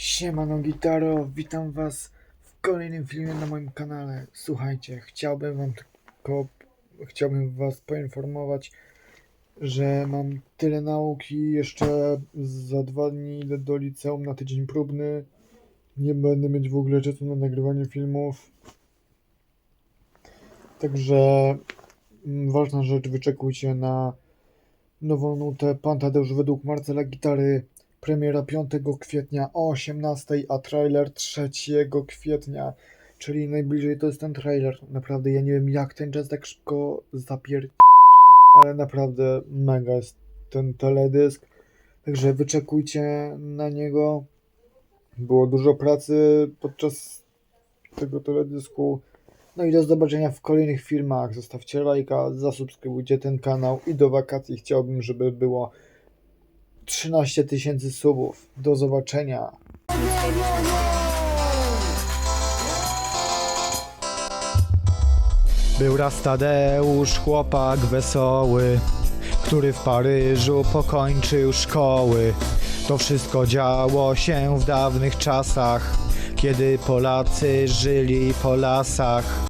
Siemano Gitaro, witam was w kolejnym filmie na moim kanale. Słuchajcie, chciałbym wam tylko, chciałbym was poinformować, że mam tyle nauki, jeszcze za dwa dni idę do liceum na tydzień próbny. Nie będę mieć w ogóle czasu na nagrywanie filmów. Także mm, ważna rzecz, wyczekujcie na nową nutę Pan Tadeusz według Marcela Gitary. Premiera 5 kwietnia o 18, a trailer 3 kwietnia, czyli najbliżej to jest ten trailer. Naprawdę ja nie wiem jak ten czas tak szybko zapier... ale naprawdę mega jest ten teledysk. Także wyczekujcie na niego. Było dużo pracy podczas tego teledysku. No i do zobaczenia w kolejnych filmach. Zostawcie lajka, zasubskrybujcie ten kanał i do wakacji chciałbym, żeby było 13 tysięcy subów. Do zobaczenia. Był raz Tadeusz, chłopak wesoły, który w Paryżu pokończył szkoły. To wszystko działo się w dawnych czasach, kiedy Polacy żyli po lasach.